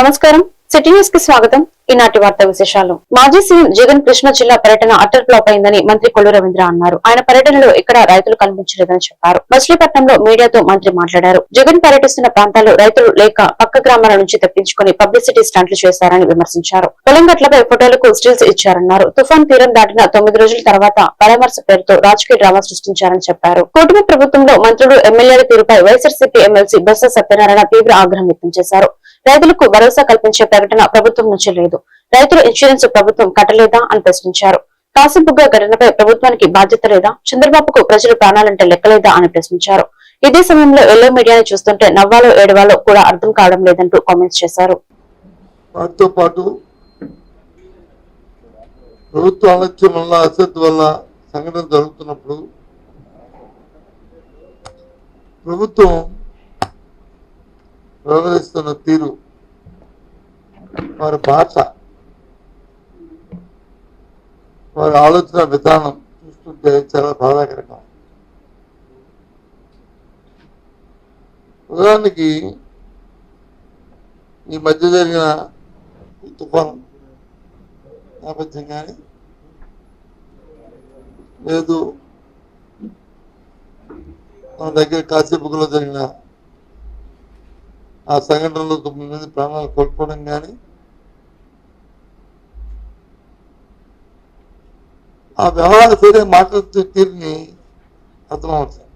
నమస్కారం. సిటీ న్యూస్కి స్వాగతం. ఈనాటి వార్త విశేషాలు. మాజీ సీఎం జగన్ కృష్ణా జిల్లా పర్యటన అటల్ ఫ్లాప్ అయిందని మంత్రి కొల్లు రవీంద్ర అన్నారు. ఆయన పర్యటనలో ఎక్కడ రైతులు కనిపించలేదని చెప్పారు. మచిలీపట్నంలో మీడియాతో మంత్రి మాట్లాడారు. జగన్ పర్యటిస్తున్న ప్రాంతాల్లో రైతులు లేక పక్క గ్రామాల నుంచి తప్పించుకుని పబ్లిసిటీ స్టంట్లు చేశారని విమర్శించారు. పొలంగట్లపై ఫోటోలకు స్టిల్స్ ఇచ్చారన్నారు. తుఫాన్ తీరం దాటిన తొమ్మిది రోజుల తర్వాత పరామర్శ పేరుతో రాజకీయ డ్రామా సృష్టించారని చెప్పారు. కూటమి ప్రభుత్వంలో మంత్రులు ఎమ్మెల్యేల తీరుపై వైఎస్ఆర్సీపీ ఎమ్మెల్సీ బొత్స సత్యనారాయణ తీవ్ర ఆగ్రహం వ్యక్తం చేశారు. రైతులకు భరోసా కల్పించే ప్రకటన ప్రభుత్వం నుంచి లేదు. రైతుల ఇన్సూరెన్స్ ప్రభుత్వం కట్టలేదా అని ప్రశ్నించారు. కాసింపుగా ఘటనపై ప్రభుత్వానికి బాధ్యత లేదా చంద్రబాబుకు ప్రజలు ప్రాణాలంటే లెక్కలేదా అని ప్రశ్నించారు. ఇదే సమయంలో ఎల్లో మీడియాని చూస్తుంటే నవ్వాలో ఏడవాలో కూడా అర్థం కావడం లేదంటూ కామెంట్స్ చేశారు. పాటు ప్రభుత్వ ఆలస్యం వల్ల అసత్ వల్ల సంఘటన జరుగుతున్నప్పుడు ప్రభుత్వం వ్యవహరిస్తున్న తీరు. వారి భాష. వారి ఆలోచన విధానం చూస్తుంటే చాలా బాధాకరంగా ఉదాహరణకి ఈ మధ్య జరిగిన ఈ తుఫాను నేపథ్యం కానీ లేదు. మన దగ్గర కాసేపులో జరిగిన ఆ సంఘటనలో తొమ్మిది మంది ప్రాణాలు కోల్పోవడం కానీ ఆ వ్యవహార తీరే మాట్లాడుతూ తీరుని అర్థమవుతుంది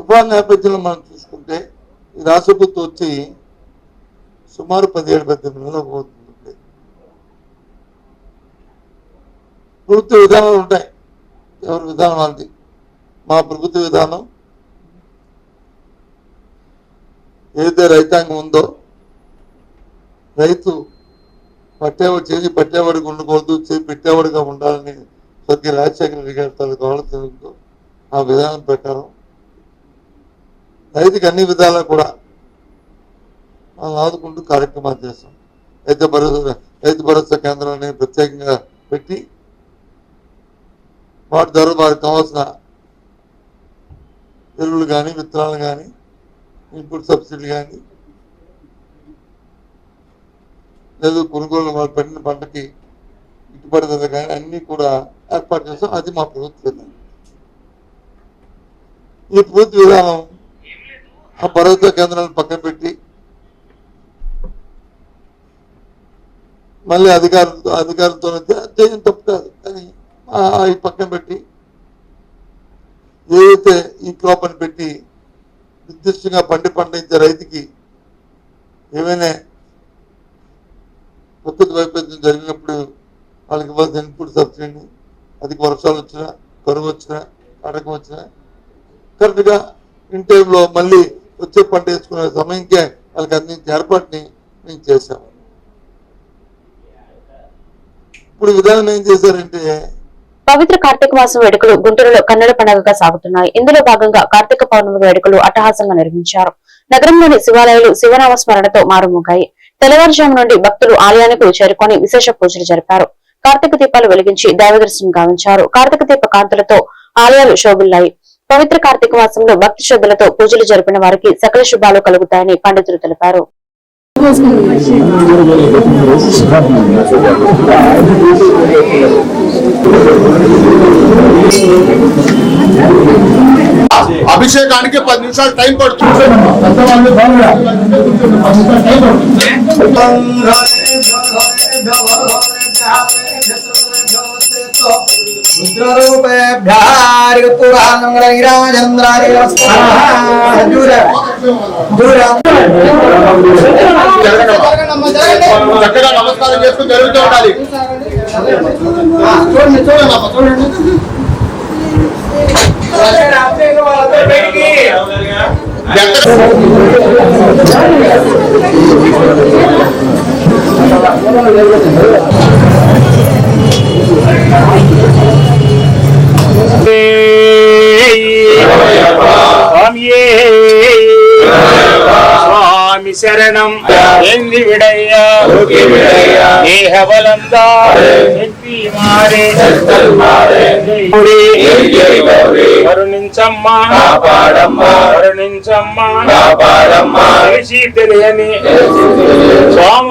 తుఫాన్ నేపథ్యంలో మనం చూసుకుంటే ఈ రాష్ట్ర ప్రభుత్వం వచ్చి సుమారు పదిహేడు పద్దెనిమిది నెలలు పోతుంది ప్రభుత్వ విధానాలు ఉంటాయి. ఎవరి విధానం అది? మా ప్రభుత్వ విధానం? ఏదైతే రైతాంగం ఉందో రైతు పట్టేవాడు చేసి పట్టేవాడికి ఉండకూడదు చేసి పెట్టేవాడిగా ఉండాలని ప్రతి రాజశేఖర రెడ్డి గారి తాలూకు ఆ విధానం ప్రకారం రైతుకి అన్ని విధాలా కూడా మనం ఆదుకుంటూ కార్యక్రమాలు చేస్తాం. రైతు భరోసా రైతు భరోసా కేంద్రాన్ని ప్రత్యేకంగా పెట్టి వాటి ద్వారా వారికి కావాల్సిన ఎరువులు కానీ విత్తనాలు కానీ ఇన్పుట్ సబ్సిడీ కానీ లేదు కొనుగోలు వాళ్ళు పెట్టిన పంటకి గిట్టుబడి ధర కానీ అన్నీ కూడా ఏర్పాటు చేస్తాం. అది మా ప్రభుత్వ విధానం ఈ ప్రభుత్వ విధానం ఆ భరోసా కేంద్రాలను పక్కన పెట్టి మళ్ళీ అధికారులతో అధికారులతో చేయడం తప్పు కాదు. కానీ ఈ పక్కన పెట్టి ఏదైతే ఈ క్రాప్ అని పెట్టి నిర్దిష్టంగా పండి పండించే రైతుకి ఏమైనా ప్రకృతి వైపరీత్యం జరిగినప్పుడు వాళ్ళకి ఇవ్వాల్సిన ఇన్పుట్ సబ్సిడీని అధిక వర్షాలు వచ్చినా కరువు వచ్చినా కటకం వచ్చినా కరెక్ట్గా ఇన్ టైంలో మళ్ళీ వచ్చే పంట వేసుకునే సమయంకే వాళ్ళకి అందించే ఏర్పాటుని మేము చేశాము. ఇప్పుడు విధానం ఏం చేశారంటే పవిత్ర కార్తీక మాసం వేడుకలు గుంటూరులో కన్నడ పండుగగా సాగుతున్నాయి. ఇందులో భాగంగా కార్తీక పౌర్ణమి వేడుకలు అట్టహాసంగా నిర్వహించారు. నగరంలోని శివాలయాలు శివనామ స్మరణతో మారుమోగాయి. తెల్లవారుజాము నుండి భక్తులు ఆలయానికి చేరుకొని విశేష పూజలు జరిపారు. కార్తీక దీపాలు వెలిగించి దైవదర్శనం గావించారు. కార్తీక దీప కాంతులతో ఆలయాలు శోభిల్లాయి. పవిత్ర కార్తీక మాసంలో భక్తి శ్రద్ధలతో పూజలు జరిపిన వారికి సకల శుభాలు కలుగుతాయని పండితులు తెలిపారు. అభిషేకానికి పది నిమిషాలు టైం పడుతుంది. చక్కగా నమస్కారం చేసుకుని జరుగుతూ ఉండాలి. చూడండి చూడండి అమ్మ చూడండి స్వామియే స్వామి శరణం ఎంది విడయ్యా దేహబలందా శక్తి మారే జై గౌరీ కరుణించమ్మా కరుణించమ్మా తెలిసి తెలియని స్వామి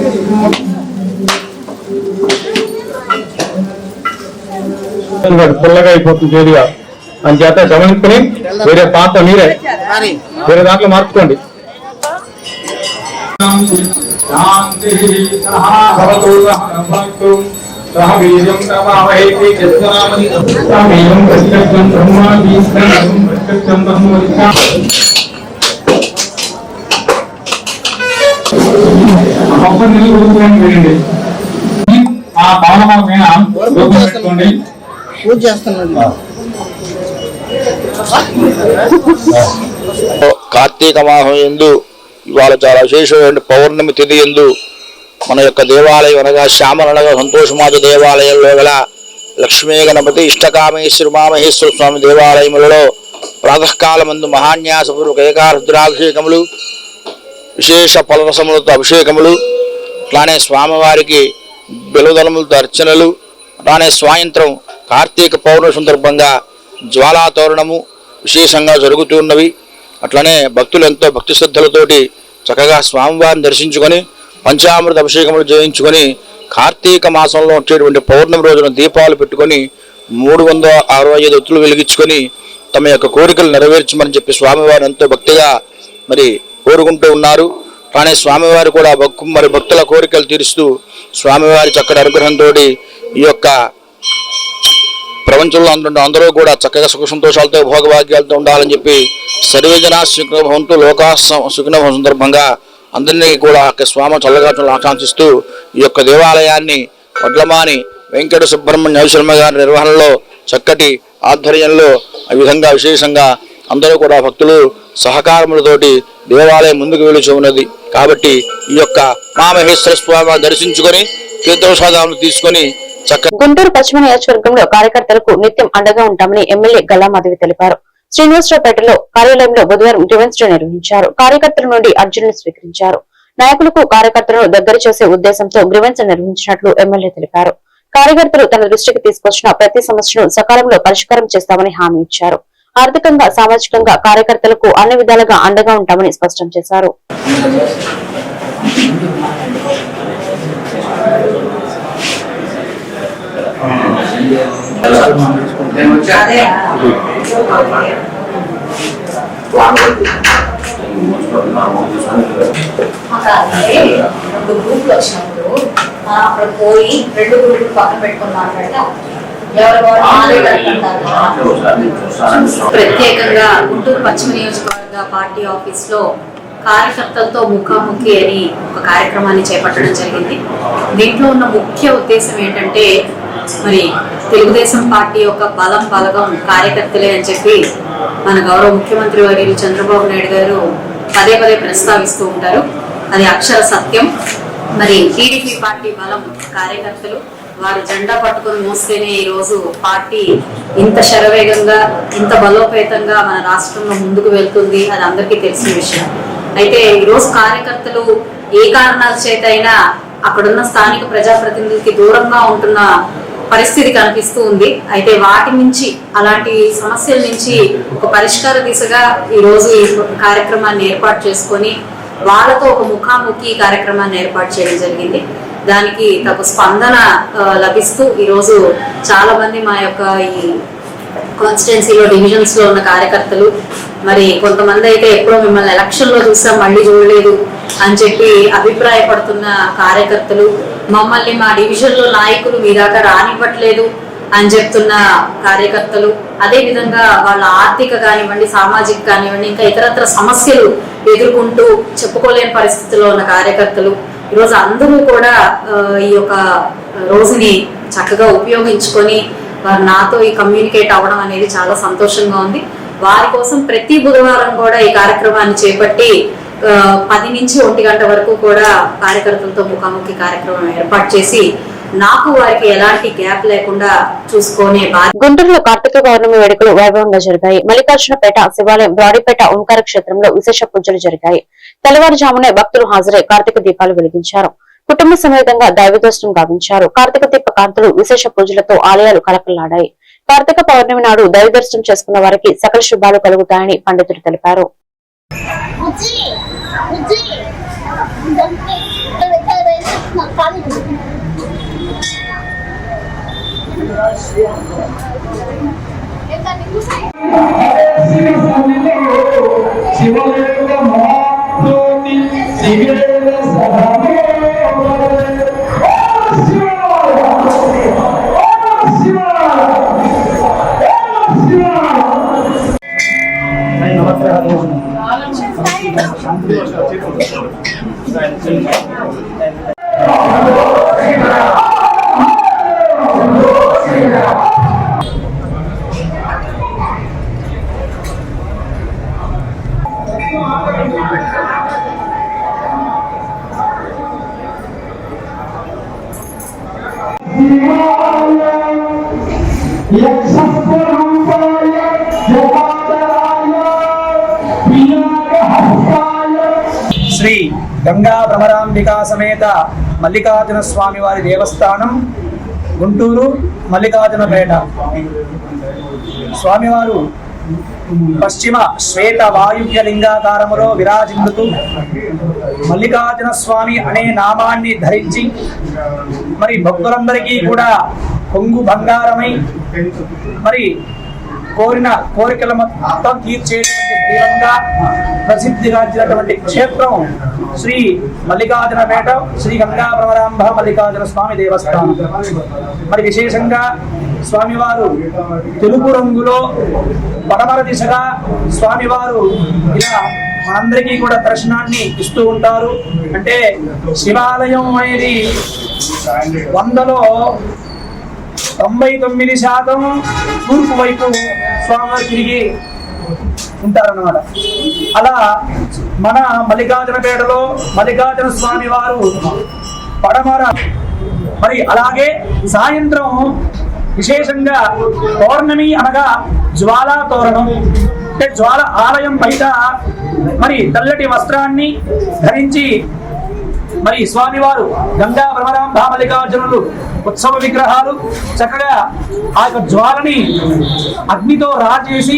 పుల్లగా అయిపోతుంది ఏరియా అని చేత గమనించుకుని వేరే పాత్ర మీరే. వేరే దాంట్లో మార్చుకోండి. ఆ భవనం మీద పూజ చేస్తున్నాడు. కార్తీక మాసం ఎందు ఇవాళ చాలా విశేషమైన పౌర్ణమి తిథి ఎందు మన యొక్క దేవాలయం అనగా శ్యామలనగా సంతోషమాజ దేవాలయంలో గల లక్ష్మీ గణపతి ఇష్టకామేశ్వర మామహేశ్వర స్వామి దేవాలయములలో ప్రాతకాలమందు మహాన్యాసపూర్వక ఏకారుద్రాభిషేకములు విశేష పలరసములతో అభిషేకములు అట్లానే స్వామివారికి బెలుదలములతో అర్చనలు అట్లానే సాయంత్రం కార్తీక పౌర్ణమి సందర్భంగా జ్వాలా తోరణము విశేషంగా జరుగుతున్నవి అట్లనే భక్తులు ఎంతో భక్తి శ్రద్ధలతోటి చక్కగా స్వామివారిని దర్శించుకొని పంచామృత అభిషేకములు చేయించుకొని కార్తీక మాసంలో వచ్చేటువంటి పౌర్ణమి రోజున దీపాలు పెట్టుకొని మూడు వందల అరవై ఐదు ఒత్తులు వెలిగించుకొని తమ యొక్క కోరికలు నెరవేర్చమని చెప్పి స్వామివారు ఎంతో భక్తిగా మరి కోరుకుంటూ ఉన్నారు. కానీ స్వామివారు కూడా భక్తు మరి భక్తుల కోరికలు తీరుస్తూ స్వామివారి చక్కటి అనుగ్రహంతో ఈ యొక్క ప్రపంచంలో అందరూ అందరూ కూడా చక్కగా సుఖ సంతోషాలతో భోగభాగ్యాలతో ఉండాలని చెప్పి సర్వేజన సుఖభవంతు లోకా సుఖనభవం సందర్భంగా అందరినీ కూడా స్వామి చల్లగా ఆకాంక్షిస్తూ ఈ యొక్క దేవాలయాన్ని వడ్లమాని వెంకట సుబ్రహ్మణ్య శర్మ గారి నిర్వహణలో చక్కటి ఆధ్వర్యంలో ఆ విధంగా విశేషంగా అందరూ కూడా భక్తులు సహకారములతోటి దేవాలయం ముందుకు వెలుచు ఉన్నది. కాబట్టి ఈ యొక్క మామహేశ్వర స్వామి దర్శించుకొని తీర్థప్రసాదాలను తీసుకొని గుంటూరు పశ్చిమ నియోజకవర్గంలో కార్యకర్తలకు నిత్యం అండగా ఉంటామని ఎమ్మెల్యే గల్లా మాధవి తెలిపారు. శ్రీనివాసరావుపేటలో కార్యాలయంలో బుధవారం డిఫెన్స్ డే నిర్వహించారు. కార్యకర్తల నుండి అర్జునులు స్వీకరించారు. నాయకులకు కార్యకర్తలను దగ్గర చేసే ఉద్దేశంతో గ్రివెన్స్ నిర్వహించినట్లు ఎమ్మెల్యే తెలిపారు. కార్యకర్తలు తన దృష్టికి తీసుకొచ్చిన ప్రతి సమస్యను సకాలంలో పరిష్కారం చేస్తామని హామీ ఇచ్చారు. ఆర్థికంగా సామాజికంగా కార్యకర్తలకు అన్ని విధాలుగా అండగా ఉంటామని స్పష్టం చేశారు అంటే రెండు గ్రూపులు వచ్చినప్పుడు మనం అక్కడ పోయి రెండు గ్రూపులు పక్కన పెట్టుకుని మాట్లాడితే ప్రత్యేకంగా గుంటూరు పశ్చిమ నియోజకవర్గ పార్టీ ఆఫీస్లో కార్యకర్తలతో ముఖాముఖి అని ఒక కార్యక్రమాన్ని చేపట్టడం జరిగింది. దీంట్లో ఉన్న ముఖ్య ఉద్దేశం ఏంటంటే మరి తెలుగుదేశం పార్టీ యొక్క బలం బలగం కార్యకర్తలే అని చెప్పి మన గౌరవ ముఖ్యమంత్రి వర్యులు చంద్రబాబు నాయుడు గారు పదే పదే ప్రస్తావిస్తూ ఉంటారు. అది అక్షర సత్యం. మరి టీడీపీ పార్టీ బలం కార్యకర్తలు వారు జెండా పట్టుకొని మోస్తేనే ఈ రోజు పార్టీ ఇంత శరవేగంగా ఇంత బలోపేతంగా మన రాష్ట్రంలో ముందుకు వెళ్తుంది అది అందరికీ తెలిసిన విషయం. అయితే ఈ రోజు కార్యకర్తలు ఏ కారణాల చేత అయినా అక్కడున్న స్థానిక ప్రజాప్రతినిధులకి దూరంగా ఉంటున్న పరిస్థితి కనిపిస్తూ ఉంది. అయితే వాటి నుంచి అలాంటి సమస్యల నుంచి ఒక పరిష్కార దిశగా ఈ రోజు ఈ కార్యక్రమాన్ని ఏర్పాటు చేసుకొని వాళ్ళతో ఒక ముఖాముఖి కార్యక్రమాన్ని ఏర్పాటు చేయడం జరిగింది. దానికి తగు స్పందన లభిస్తూ ఈరోజు చాలా మంది మా యొక్క ఈ కాన్స్టిట్యున్సీలో డివిజన్స్లో ఉన్న కార్యకర్తలు మరి కొంతమంది అయితే ఎప్పుడో మిమ్మల్ని ఎలక్షన్లో చూసాం మళ్ళీ చూడలేదు అని చెప్పి అభిప్రాయపడుతున్న కార్యకర్తలు మమ్మల్ని మా డివిజన్లో నాయకులు మీ దాకా రానివ్వట్లేదు అని చెప్తున్న కార్యకర్తలు. అదే విధంగా వాళ్ళ ఆర్థిక కానివ్వండి సామాజిక కానివ్వండి ఇంకా ఇతరత్ర సమస్యలు ఎదుర్కొంటూ చెప్పుకోలేని పరిస్థితుల్లో ఉన్న కార్యకర్తలు. ఈరోజు అందరూ కూడా ఈ యొక్క రోజుని చక్కగా ఉపయోగించుకొని వారు నాతో ఈ కమ్యూనికేట్ అవ్వడం అనేది చాలా సంతోషంగా ఉంది. వారి కోసం ప్రతి బుధవారం కూడా ఈ కార్యక్రమాన్ని చేపట్టి పది నుంచి ఒంటి గంట వరకు కూడా కార్యకర్తలతో ముఖాముఖి కార్యక్రమం ఏర్పాటు చేసి నాకు వారికి ఎలాంటి గ్యాప్ లేకుండా చూసుకునే గుంటూరులో కార్తీక పౌర్ణమి వేడుకలు వైభవంగా జరిగాయి. మల్లికార్జునపేట శివాలయం బ్రాడీపేట ఓంకార క్షేత్రంలో విశేష పూజలు జరిగాయి. తెల్లవారుజామునే భక్తులు హాజరై కార్తీక దీపాలు వెలిగించారు. కుటుంబ సమేతంగా దైవదర్శనం గావించారు. కార్తీక దీప కాంతులు విశేష పూజలతో ఆలయాలు కలకల్లాడాయి కార్తీక పౌర్ణమి నాడు దైవదర్శనం చేసుకున్న వారికి సకల శుభాలు కలుగుతాయని పండితులు తెలిపారు. బుజ్జి బుజ్జి ఇదంతా ఇక్కడ వేసి నా కాలు శ్రీ భ్రమరాంబికా సమేత మల్లికార్జున స్వామి వారి దేవస్థానం గుంటూరు మల్లికార్జునపేట స్వామివారు పశ్చిమ శ్వేత వాయువ్య లింగాకారములో విరాజిల్లుతూ మల్లికార్జున స్వామి అనే నామాన్ని ధరించి మరి భక్తులందరికీ కూడా కొంగు బంగారమై మరి కోరిన కోరికల మొత్తం తీర్చేటువంటి తీరంగా ప్రసిద్ధిగాంచినటువంటి క్షేత్రం శ్రీ మల్లికార్జునపేట శ్రీ గంగా భ్రమరాంబ మల్లికార్జున స్వామి దేవస్థానం. మరి విశేషంగా స్వామివారు తెలుపు రంగులో పడమర దిశగా స్వామివారు ఇలా మనందరికీ కూడా దర్శనాన్ని ఇస్తూ ఉంటారు. అంటే శివాలయం అనేది వందలో తొంభై తొమ్మిది శాతం తూర్పు వైపు స్వామివారు తిరిగి ఉంటారన్నమాట. అలా మన మల్లికార్జునపేటలో మల్లికార్జున స్వామి వారు పడమర మరి అలాగే సాయంత్రం విశేషంగా పౌర్ణమి అనగా జ్వాలా తోరణం. అంటే జ్వాల ఆలయం బయట మరి తెల్లటి వస్త్రాన్ని ధరించి మరి స్వామివారు గంగా భ్రమరాం మల్లికార్జునులు ఉత్సవ విగ్రహాలు చక్కగా ఆ యొక్క జ్వాలని అగ్నితో రాజేసి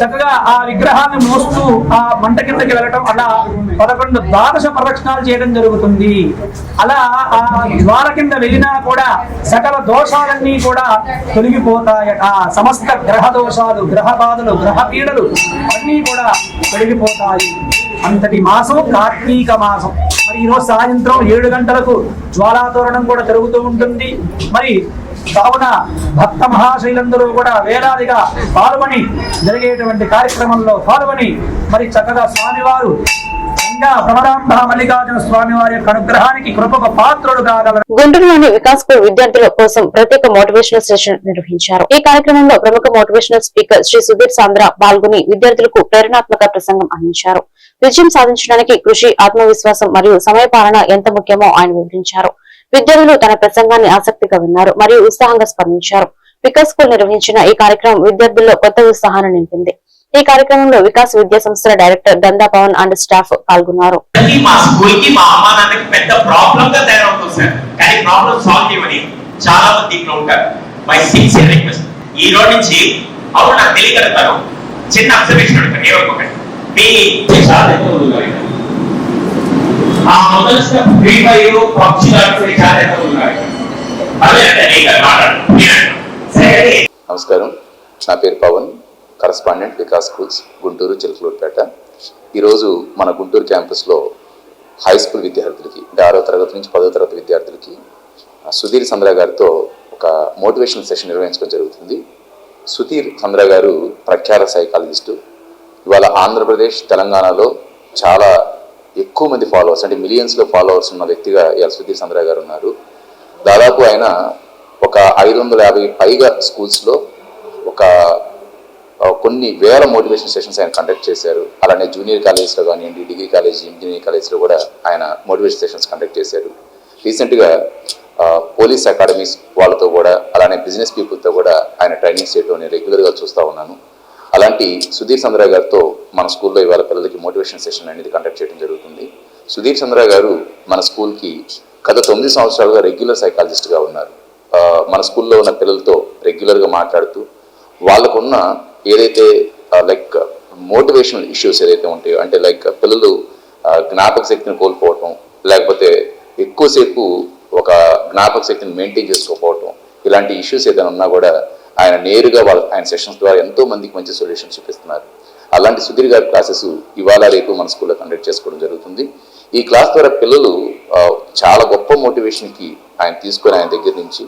చక్కగా ఆ విగ్రహాన్ని మోస్తూ ఆ మంట కిందకి వెళ్ళటం అలా పదకొండు ద్వాదశ ప్రదక్షిణాలు చేయడం జరుగుతుంది. అలా ఆ జ్వాల కింద వెళ్ళినా కూడా సకల దోషాలన్నీ కూడా తొలగిపోతాయట. సమస్త గ్రహ దోషాలు గ్రహ బాధలు గ్రహ పీడలు అన్నీ కూడా తొలగిపోతాయి. అంతటి మాసం కార్తీక మాసం. మరి ఈరోజు సాయంత్రం ఏడు గంటలకు జ్వాలాతోరణం కూడా జరుగుతూ ఉంటుంది. మరి కావున భక్త మహాశైలందరూ కూడా వేలాదిగా పాల్గొని జరిగేటువంటి కార్యక్రమంలో పాల్గొని మరి చక్కగా స్వామివారు స్వామివారి యొక్క అనుగ్రహానికి కృపకు పాత్రుడు కాగలరు. గుంటూరులోని వికాస్ పూర్ విద్యార్థుల కోసం ప్రత్యేక మోటివేషనల్ సెషన్ నిర్వహించారు. ఈ కార్యక్రమంలో ప్రముఖ మోటివేషనల్ స్పీకర్ శ్రీ సుధీర్ సాంద్ర పాల్గొని విద్యార్థులకు ప్రేరణాత్మక ప్రసంగం అందించారు. విజయం సాధించడానికి కృషి ఆత్మవిశ్వాసం మరియు సమయపాలన ఎంత ముఖ్యమో ఆయన వివరించారు. విద్యార్థులు తన ప్రసంగాన్ని ఆసక్తిగా విన్నారు మరియు ఉత్సాహంగా స్పందించారు. వికాస్ స్కూల్ నిర్వహించిన ఈ కార్యక్రమం విద్యార్థుల్లో కొత్త ఉత్సాహాన్ని నింపింది. ఈ కార్యక్రమంలో వికాస్ విద్యా సంస్థల డైరెక్టర్ దందా పవన్ అండ్ స్టాఫ్ పాల్గొన్నారు. చాలా మంది ఇక్కడ ఉంటారు. మై సిన్సియర్ రిక్వెస్ట్ ఈ రోజు నుంచి అవును నాకు తెలియగలుగుతాను. చిన్న అబ్జర్వేషన్ అడుగుతాను. ఏమనుకోకండి. మీ చాలా ఎక్కువ ఉన్నారు. ఆ మొదటి స్టెప్ ఫ్రీ ఫైర్ పబ్జి లాంటివి చాలా ఉన్నాయి నమస్కారం. నా పేరు పవన్ కరస్పాండెంట్ వికాస్ స్కూల్స్ గుంటూరు చిలకలూరుపేట. ఈరోజు మన గుంటూరు క్యాంపస్లో హై స్కూల్ విద్యార్థులకి అంటే ఆరో తరగతి నుంచి పదో తరగతి విద్యార్థులకి సుధీర్ చంద్ర గారితో ఒక మోటివేషనల్ సెషన్ నిర్వహించడం జరుగుతుంది. సుధీర్ చంద్ర గారు ప్రఖ్యాత సైకాలజిస్టు ఇవాళ ఆంధ్రప్రదేశ్ తెలంగాణలో చాలా ఎక్కువ మంది ఫాలోవర్స్ అంటే మిలియన్స్లో ఫాలోవర్స్ ఉన్న వ్యక్తిగా ఇవాళ సుధీర్ సంద్ర గారు ఉన్నారు. దాదాపు ఆయన ఒక ఐదు వందల యాభై పైగా స్కూల్స్లో ఒక కొన్ని వేల మోటివేషన్ సెషన్స్ ఆయన కండక్ట్ చేశారు. అలానే జూనియర్ కాలేజ్లో కానివ్వండి డిగ్రీ కాలేజ్ ఇంజనీరింగ్ కాలేజ్లో కూడా ఆయన మోటివేషన్ సెషన్స్ కండక్ట్ చేశారు. రీసెంట్గా పోలీస్ అకాడమీస్ వాళ్ళతో కూడా అలానే బిజినెస్ పీపుల్తో కూడా ఆయన ట్రైనింగ్స్ చేయడం నేను రెగ్యులర్గా చూస్తూ ఉన్నాను. అలాంటి సుధీర్ చంద్ర గారితో మన స్కూల్లో ఇవాళ పిల్లలకి మోటివేషన్ సెషన్ అనేది కండక్ట్ చేయడం జరుగుతుంది. సుధీర్ చంద్ర గారు మన స్కూల్కి గత తొమ్మిది సంవత్సరాలుగా రెగ్యులర్ సైకాలజిస్ట్గా ఉన్నారు. మన స్కూల్లో ఉన్న పిల్లలతో రెగ్యులర్గా మాట్లాడుతూ వాళ్ళకున్న ఏదైతే లైక్ మోటివేషనల్ ఇష్యూస్ ఏదైతే ఉంటాయో అంటే లైక్ పిల్లలు జ్ఞాపక శక్తిని కోల్పోవటం లేకపోతే ఎక్కువసేపు ఒక జ్ఞాపక శక్తిని మెయింటైన్ చేసుకోకపోవటం ఇలాంటి ఇష్యూస్ ఏదైనా ఉన్నా కూడా ఆయన నేరుగా వాళ్ళ ఆయన సెషన్స్ ద్వారా ఎంతో మందికి మంచి సొల్యూషన్ చూపిస్తున్నారు. అలాంటి సుధీర్ గారి క్లాసెస్ ఇవాళ రేపు మన స్కూల్లో కండక్ట్ చేసుకోవడం జరుగుతుంది. ఈ క్లాస్ ద్వారా పిల్లలు చాలా గొప్ప మోటివేషన్కి ఆయన తీసుకొని ఆయన దగ్గర నుంచి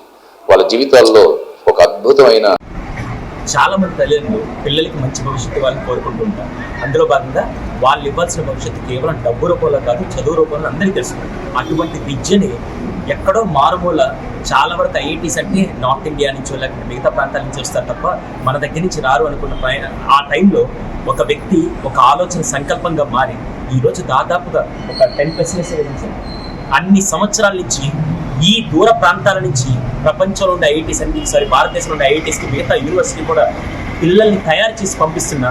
వాళ్ళ జీవితాల్లో ఒక అద్భుతమైన చాలా మంది తల్లిదండ్రులు పిల్లలకి మంచి భవిష్యత్తు వాళ్ళని కోరుకుంటుంటారు అందులో భాగంగా వాళ్ళు ఇవ్వాల్సిన భవిష్యత్తు కేవలం డబ్బు రూపంలో కాదు చదువు రూపంలో అందరికీ తెలుసు. అటువంటి విద్యని ఎక్కడో మారుమూల చాలా వరకు ఐఐటీస్ అంటే నార్త్ ఇండియా నుంచో లేకపోతే మిగతా ప్రాంతాల నుంచి వస్తారు తప్ప మన దగ్గర నుంచి రారు అనుకున్న పైన ఆ టైంలో ఒక వ్యక్తి ఒక ఆలోచన సంకల్పంగా మారి ఈరోజు దాదాపుగా ఒక టెన్ పర్సెంట్ అన్ని సంవత్సరాల నుంచి ఈ దూర ప్రాంతాల నుంచి ప్రపంచంలో ఉండే ఐఐటీస్ అన్ని సారీ భారతదేశంలో ఉండే ఐఐటీస్కి మిగతా యూనివర్సిటీ కూడా పిల్లల్ని తయారు చేసి పంపిస్తున్న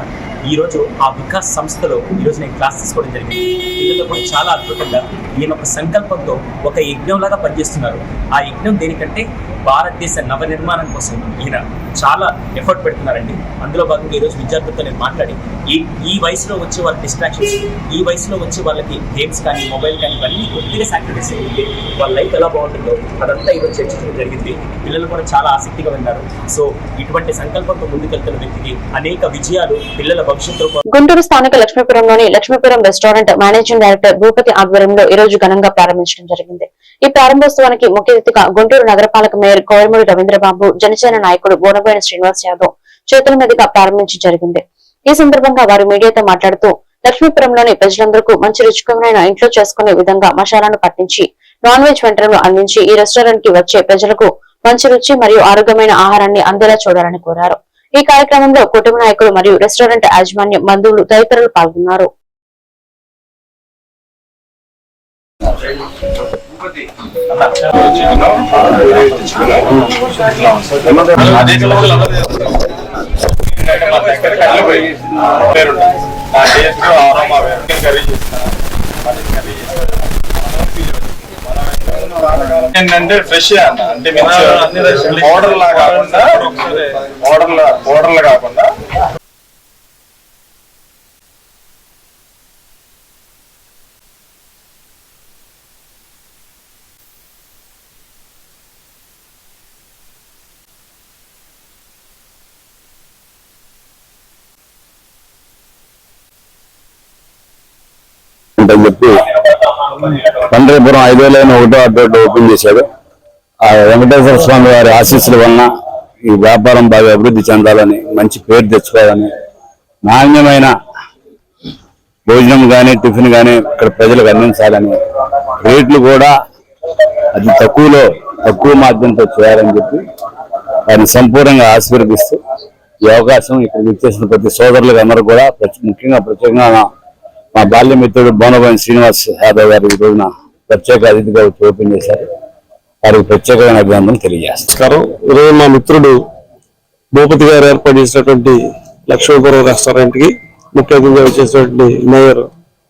ఈరోజు ఆ వికాస్ సంస్థలో ఈ నేను క్లాస్ తీసుకోవడం జరిగింది. పిల్లలు కూడా చాలా అద్భుతంగా ఈయన ఒక సంకల్పంతో ఒక యజ్ఞంలాగా పనిచేస్తున్నారు. ఆ యజ్ఞం దేనికంటే భారతదేశ నవ నిర్మాణం కోసం ఈయన చాలా ఎఫర్ట్ పెడుతున్నారండి. అందులో భాగంగా ఈరోజు విద్యార్థులతో నేను మాట్లాడి ఈ ఈ వయసులో వచ్చే వాళ్ళ డిస్ట్రాక్షన్స్ ఈ వయసులో వచ్చే వాళ్ళకి గేమ్స్ కానీ మొబైల్ కానీ ఇవన్నీ కొద్దిగా సాక్రిఫైస్ అయ్యింది. వాళ్ళ లైఫ్ ఎలా బాగుంటుందో అదంతా ఈరోజు చర్చించడం జరిగింది. పిల్లలు కూడా చాలా ఆసక్తిగా విన్నారు. సో ఇటువంటి సంకల్పంతో ముందుకెళ్తున్న వ్యక్తికి అనేక విజయాలు పిల్లల భవిష్యత్తు గుంటూరు స్థానిక లక్ష్మీపురంలోని Lakshmipuram restaurant managing director Bhupathi ఆధ్వర్యంలో ఈ రోజు ఘనంగా ప్రారంభించడం జరిగింది. ఈ ప్రారంభోత్సవానికి ముఖ్య అతిథిగా గుంటూరు నగరపాలక మేయర్ కోయమూడి రవీంద్రబాబు జనసేన నాయకుడు బోనబోయిన శ్రీనివాస్ యాదవ్ చేతుల మీదుగా ప్రారంభించి జరిగింది. ఈ సందర్భంగా వారు మీడియాతో మాట్లాడుతూ లక్ష్మీపురంలోని ప్రజలందరికీ మంచి రుచికరమైన ఇంట్లో చేసుకునే విధంగా మసాలాను పట్టించి నాన్ వెజ్ వంటలను అందించి ఈ రెస్టారెంట్కి వచ్చే ప్రజలకు మంచి రుచి మరియు ఆరోగ్యమైన ఆహారాన్ని అందేలా చూడాలని కోరారు. ఈ కార్యక్రమంలో కుటుంబ నాయకులు మరియు రెస్టారెంట్ యాజమాన్యం బంధువులు తదితరులు పాల్గొన్నారు. ఏంటంటే ఫ్రెష్ అన్న. అంటే మోడల్ లా కాకుండా మోడల్ మోడల్ కాకుండా అని చెప్పి పండ్రీపురం ఐదు వేలైన ఒకటో అడ్డు ఓపెన్ చేశాడు ఆ వెంకటేశ్వర స్వామి వారి ఆశీస్సుల వలన ఈ వ్యాపారం బాగా అభివృద్ధి చెందాలని మంచి పేరు తెచ్చుకోవాలని నాణ్యమైన భోజనం కానీ టిఫిన్ కానీ ఇక్కడ ప్రజలకు అందించాలని రేట్లు కూడా అతి తక్కువలో తక్కువ మాధ్యంతో చేయాలని చెప్పి వారిని సంపూర్ణంగా ఆశీర్వదిస్తూ ఈ అవకాశం ఇక్కడ ఇచ్చేసిన ప్రతి సోదరులకు అందరూ కూడా ప్రతి ముఖ్యంగా ప్రత్యేకంగా మా బాల్య మిత్రుడు బోనబోయిన శ్రీనివాస్ యాదవ్ గారు ఈ రోజున ప్రత్యేక అతిథిగా ఓపెన్ చేశారు. వారికి ప్రత్యేకమైన అభినందనలు తెలియజేస్తారు ఈరోజు మా మిత్రుడు భూపతి గారు ఏర్పాటు చేసినటువంటి లక్ష్మీపురం రెస్టారెంట్కి ముఖ్య అతిథిగా వచ్చేసినటువంటి మేయర్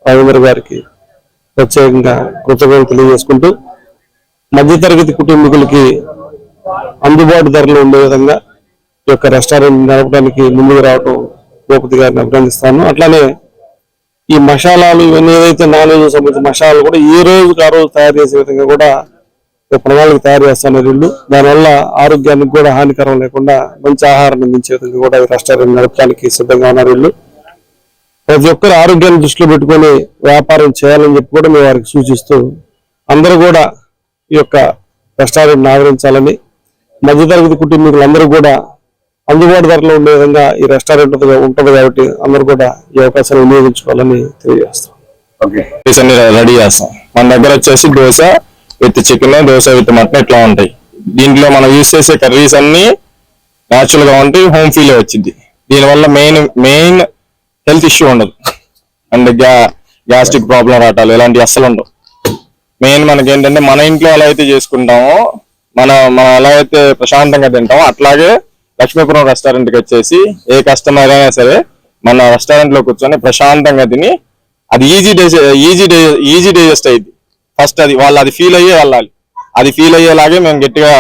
రవీంద్ర గారికి ప్రత్యేకంగా కృతజ్ఞతలు తెలియజేసుకుంటూ మధ్యతరగతి కుటుంబీకులకి అందుబాటు ధరలు ఉండే విధంగా ఈ యొక్క రెస్టారెంట్ నడపడానికి ముందుకు రావడం భూపతి గారిని అభినందిస్తాను. అట్లానే ఈ మసాలాలు ఇవన్నీ ఏదైతే నాన్ వెజ్ సంబంధించిన మసాలాలు కూడా ఈ రోజుకి ఆ రోజు తయారు చేసే విధంగా కూడా ప్రణాళిక తయారు చేస్తున్నారు వీళ్ళు. దానివల్ల ఆరోగ్యానికి కూడా హానికరం లేకుండా మంచి ఆహారం అందించే విధంగా కూడా ఈ రెస్టారెంట్ నడపడానికి సిద్ధంగా ఉన్నారు వీళ్ళు. ప్రతి ఒక్కరు ఆరోగ్యాన్ని దృష్టిలో పెట్టుకొని వ్యాపారం చేయాలని చెప్పి కూడా మేము వారికి సూచిస్తూ అందరూ కూడా ఈ యొక్క రెస్టారెంట్ ఆదరించాలని. మధ్యతరగతి కుటుంబీకులందరూ కూడా అందుబాటు ధరలో ఉండే విధంగా ఈ రెస్టారెంట్ ఉంటుంది కాబట్టి అందరూ కూడా ఈ అవకాశాన్ని వినియోగించుకోవాలని తెలియజేస్తాం. ఓకే. అన్ని రెడీ చేస్తాం. మన దగ్గర వచ్చేసి dosa with chicken dosa with mutton ఇట్లా ఉంటాయి? దీంట్లో మనం యూజ్ చేసే కర్రీస్ అన్ని న్యాచురల్గా ఉంటాయి హోమ్ ఫీల్ వచ్చింది. దీనివల్ల మెయిన్ మెయిన్ హెల్త్ ఇష్యూ ఉండదు. అండ్ గ్యా గ్యాస్ట్రిక్ ప్రాబ్లం రావటాలు ఇలాంటివి అస్సలు ఉండవు. మెయిన్ మనకి ఏంటంటే మన ఇంట్లో ఎలా అయితే చేసుకుంటామో మన మనం ఎలా అయితే ప్రశాంతంగా తింటామో అట్లాగే లక్ష్మీపురం రెస్టారెంట్కి వచ్చేసి ఏ కస్టమర్ అయినా సరే మన రెస్టారెంట్లో కూర్చొని ప్రశాంతంగా తిని అది ఈజీ ఈజీ ఈజీ డైజెస్ట్ అయింది ఫస్ట్ అది వాళ్ళు అది ఫీల్ అయ్యే వెళ్ళాలి. అది ఫీల్ అయ్యేలాగే మేము గట్టిగా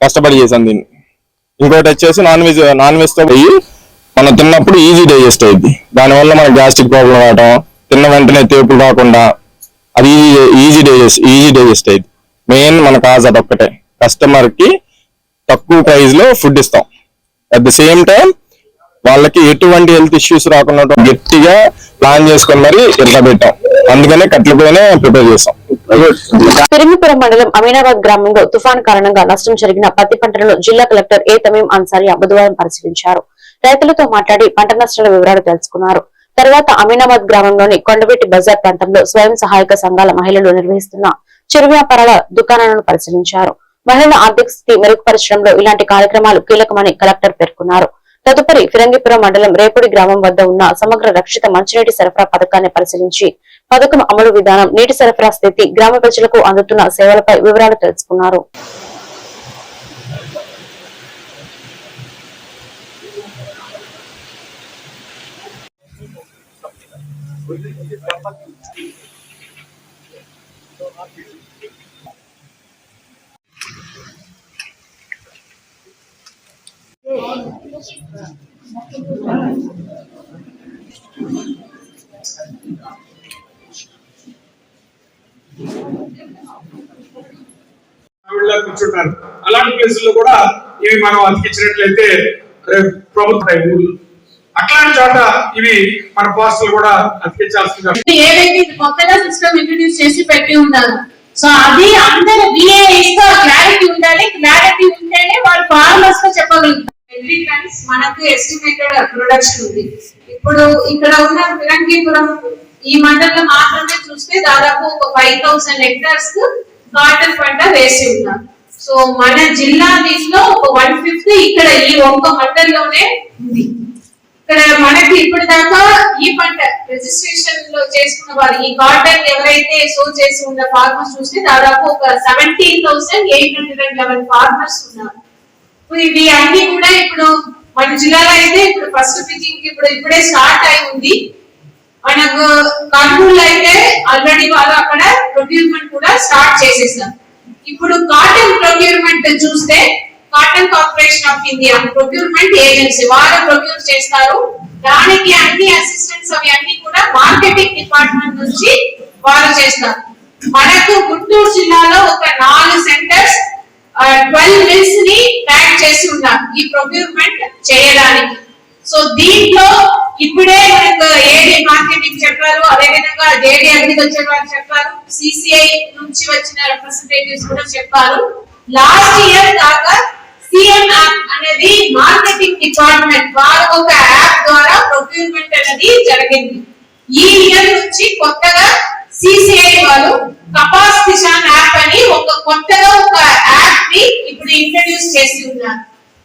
కష్టపడి చేసాం దీన్ని. ఇంకోటి వచ్చేసి నాన్ వెజ్ నాన్ వెజ్తో పోయి మనం తిన్నప్పుడు ఈజీ డైజెస్ట్ అయింది దానివల్ల మనకు గ్యాస్ట్రిక్ ప్రాబ్లం రావడం తిన్న వెంటనే తేపులు రాకుండా అది easy easy digest easy digest అయింది మెయిన్ మన కాజ్ అదొక్కటే కస్టమర్కి తక్కువ ప్రైజ్లో ఫుడ్ ఇస్తాం. అట్ ద సేమ్ టైం వాళ్ళకి ఎటువంటి హెల్త్ ఇష్యూస్ రాకుండా గట్టిగా ప్లాన్ చేసుకొని మరి ఇట్లా పెట్టాం అందుకనే కట్లపైనే ప్రిపేర్ చేస్తాం. పెరిమిపురం మండలం అమీనాబాద్ గ్రామంలో తుఫాన్ కారణంగా నష్టం జరిగిన పత్తి పంటలను జిల్లా కలెక్టర్ ఏ తమీం అన్సారీ బుధవారం పరిశీలించారు. రైతులతో మాట్లాడి పంట నష్టాల వివరాలు తెలుసుకున్నారు. తర్వాత అమీనాబాద్ గ్రామంలోని కొండవీటి బజార్ ప్రాంతంలో స్వయం సహాయక సంఘాల మహిళలు నిర్వహిస్తున్న చిరు వ్యాపారాల దుకాణాలను పరిశీలించారు. మహిళల ఆర్థిక స్థితి మెరుగుపరచడంలో ఇలాంటి కార్యక్రమాలు కీలకమని కలెక్టర్ పేర్కొన్నారు. తదుపరి ఫిరంగిపురం మండలం రేపుడి గ్రామం వద్ద ఉన్న సమగ్ర రక్షిత మంచినీటి సరఫరా పథకాన్ని పరిశీలించి పథకం అమలు విధానం నీటి సరఫరా స్థితి గ్రామ ప్రజలకు అందుతున్న సేవలపై వివరాలు తెలుసుకున్నారు. కూర్చుంటారు. అలాంటి ప్లేసుల్లో కూడా ఇవి మనం అతికించినట్లయితే ప్రభుత్వ ఊళ్ళు. అట్లాంటి చోట ఇవి మన పోస్టులు కూడా అతికించాల్సిందిగా ఏ వ్యక్తి కొత్తగా సిస్టమ్ ఇంట్రడ్యూస్ చేసి పెట్టి ఉన్నారు సో అది అందరు బిఏ క్లారిటీ ఉండాలి క్లారిటీ ఉంటేనే వాళ్ళు ఫార్మర్స్తో చెప్పగలుగుతారు. ఎవ్రీ టైమ్స్ మనకు ఎస్టిమేటెడ్ ప్రొడక్షన్ ఉంది. ఇప్పుడు ఇక్కడ ఉన్న ఫిరంగిపురం ఈ మండలంలో మాత్రమే చూస్తే దాదాపు ఒక ఫైవ్ థౌసండ్ హెక్టార్స్ కాటన్ పంట వేసి ఉన్నారు సో మన జిల్లా దీంట్లో ఒక వన్ ఫిఫ్త్ ఇక్కడ ఈ ఒక్క మండలంలోనే ఉంది. ఇక్కడ మనకి ఇప్పుడు దాకా ఈ పంట రిజిస్ట్రేషన్లో చేసుకున్న వారు ఈ కాటన్ ఎవరైతే సో చేసి ఉన్న ఫార్మర్స్ చూస్తే దాదాపు ఒక seventeen thousand eight hundred and eleven farmers ఉన్నారు. ఇవి అన్ని కూడా ఇప్పుడు మన జిల్లాలో అయితే ఇప్పుడు ఫస్ట్ పికింగ్ ఇప్పుడు ఇప్పుడే స్టార్ట్ అయి ఉంది. మనకు కర్నూలు అయితే ఆల్రెడీ వాళ్ళు అక్కడ ప్రొక్యూర్మెంట్ కూడా స్టార్ట్ చేసేసారు. ఇప్పుడు కాటన్ ప్రొక్యూర్మెంట్ చూస్తే cotton corporation of India procurement agency వాళ్ళు ప్రొక్యూర్ చేస్తారు. దానికి అన్ని అసిస్టెంట్స్ అవి అన్ని కూడా మార్కెటింగ్ డిపార్ట్మెంట్ నుంచి వాళ్ళు చేస్తారు. మనకు గుంటూరు జిల్లాలో ఒక నాలుగు సెంటర్స్ ట్వెల్వ్ మిల్స్ని ట్యాగ్ చేసి ఉన్నారు ఈ ప్రొక్యూర్మెంట్ చేయడానికి. సో దీంట్లో ఇప్పుడే మనకు ఏడి మార్కెటింగ్ చెప్పారు అదేవిధంగా జేడి అగ్రికల్చర్ వారు చెప్పారు సిసిఐ నుంచి వచ్చిన రిప్రజెంటేటివ్స్ కూడా చెప్పారు. లాస్ట్ ఇయర్ దాకా సిఎం యాప్ అనేది మార్కెటింగ్ డిపార్ట్మెంట్ వారు ఒక యాప్ ద్వారా ప్రొక్యూర్మెంట్ అనేది జరిగింది. ఈ ఇయర్ నుంచి కొత్తగా సిసిఐ వాళ్ళు కపాస్ కిసాన్ యాప్ అని ఒక కొత్తగా ఒక ఇప్పుడు ఇంట్రడ్యూస్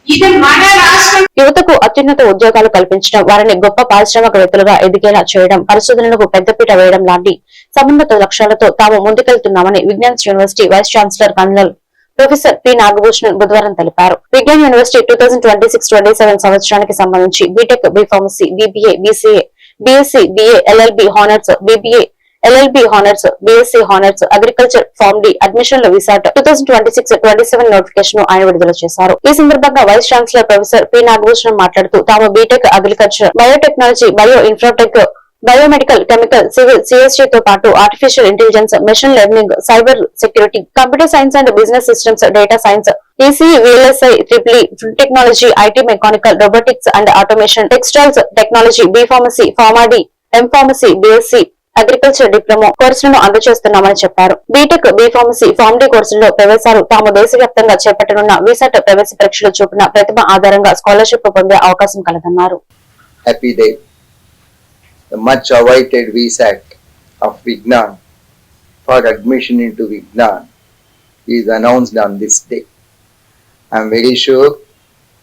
ఇది మన రాష్ట్రం. యువతకు అత్యున్నత ఉద్యోగాలు కల్పించడం వారిని గొప్ప పారిశ్రామికవేత్తలుగా ఎదిగేలా చేయడం పరిశోధనలకు పెద్దపీట వేయడం లాంటి సమున్నత లక్ష్యాలతో తాము ముందుకెళ్తున్నామని Vignan university vice chancellor colonel professor P. Nagabhushan బుధవారం తెలిపారు. Vignan university two thousand twenty six twenty seven సంవత్సరానికి సంబంధించి BTech B pharmacy BBA BCA BSc BA LLB honours BBA LLB honours BSc honours agriculture pharm D అడ్మిషన్ల VSAT two thousand twenty six twenty seven notification ఆయన విడుదల చేశారు. ఈ సందర్భంగా vice chancellor professor P Nagabhushanam మాట్లాడుతూ తాము BTech agriculture biotechnology bio infratech biomedical chemical civil CST తో పాటు artificial intelligence machine learning cyber security computer science and business systems data science EC VLSI triple E food technology IT mechanical robotics and automation textiles technology B pharmacy pharm D M pharmacy BSc agriculture diploma కోర్సులను అందజేస్తున్నామని చెప్పారు. BTech B pharmacy PharmD కోర్సుల్లో ప్రవేశాలు తాము దేశవ్యాప్తంగా చేపట్టనున్న విసెట్ ప్రవేశ పరీక్షలు చూపిన ప్రతిభ ఆధారంగా స్కాలర్షిప్ పొందే అవకాశం కలదన్నారు. For admission into vignan is announced on this day. I am very sure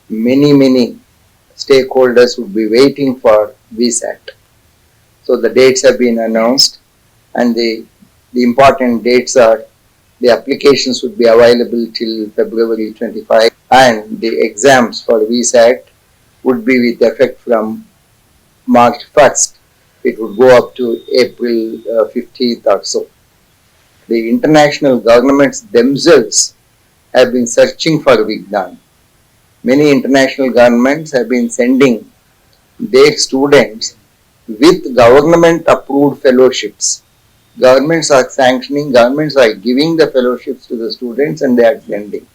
many many stakeholders would be waiting for visa So the dates have been announced and the, the important dates are the applications would be available till February 25 and the exams for VSAT would be with effect from March 1st. It would go up to April uh, 15th or so. The international governments themselves have been searching for Vignan. Many international governments have been sending their students with government approved fellowships. Governments are sanctioning, governments are giving the fellowships to the students and they are sending.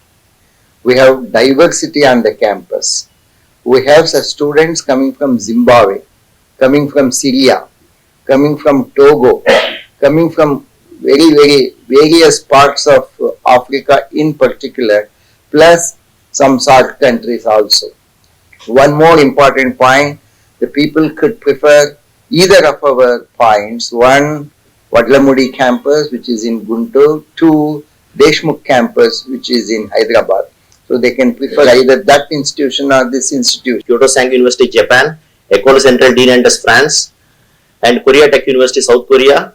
We have diversity on the campus. We have students coming from Zimbabwe, coming from Syria, coming from Togo, coming from very, very various parts of Africa in particular, plus some SARC countries also. One more important point, the people could prefer either of our points. One, Vadlamudi campus, which is in Guntur, two, Deshmukh campus, which is in Hyderabad. So they can prefer either that institution or this institution. Kyoto Sank University, Japan, Ecole Centrale de Nantes, France, and Korea Tech University, South Korea,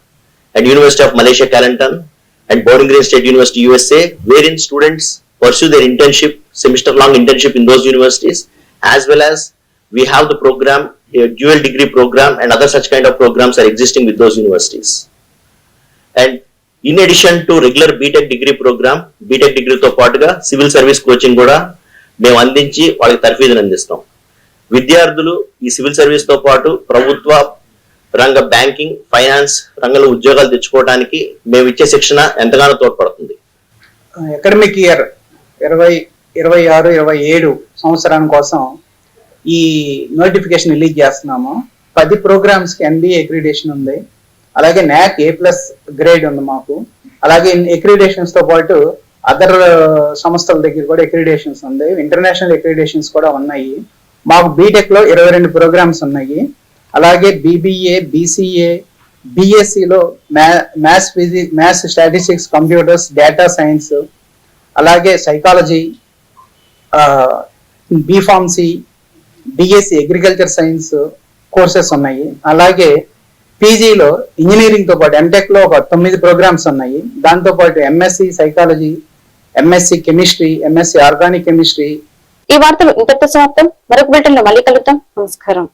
and University of Malaysia, Kelantan, and Bowling Green State University, USA, wherein students pursue their internship, semester-long internship in those universities, as well as we have the program, a dual degree program, and other such kind of programs are existing with those universities. And in addition to regular BTech degree program BTech డిగ్రీతో పాటుగా civil service coaching కూడా మేము అందించి వాళ్ళకి తర్ఫీదును అందిస్తాం విద్యార్థులు ఈ civil సర్వీస్తో పాటు ప్రభుత్వ రంగ బ్యాంకింగ్ ఫైనాన్స్ రంగంలో ఉద్యోగాలు తెచ్చుకోవడానికి మేము ఇచ్చే శిక్షణ ఎంతగానో తోడ్పడుతుంది అకాడమిక్ ఇయర్ ఇరవై ఇరవై ఆరు ఇరవై ఏడు సంవత్సరం కోసం ఈ నోటిఫికేషన్ రిలీజ్ చేస్తున్నాము. పది ప్రోగ్రామ్స్కి ఎన్బిఏ అక్రిడేషన్ ఉంది. అలాగే నాక్ ఏ ప్లస్ గ్రేడ్ ఉంది మాకు. అలాగే అక్రిడేషన్స్తో పాటు అదర్ uh, సంస్థల దగ్గర కూడా అక్రిడేషన్స్ ఉంది. ఇంటర్నేషనల్ అక్రిడేషన్స్ కూడా ఉన్నాయి. మాకు బీటెక్లో ఇరవై రెండు ప్రోగ్రామ్స్ ఉన్నాయి. అలాగే BBA BCA బిఎస్సిలో maths physics maths statistics computers data science అలాగే psychology B pharmacy uh, BSc agriculture science courses ఉన్నాయి. అలాగే పీజీలో ఇంజనీరింగ్తో పాటు ఎంటెక్లో ఒక తొమ్మిది ప్రోగ్రామ్స్ ఉన్నాయి. దాంతోపాటు MSc psychology MSc chemistry MSc organic chemistry ఈ వార్తలు ఇంతటితో సమాప్తం. మరొక బిల్టన్లో మళ్ళీ కలుద్దాం. నమస్కారం.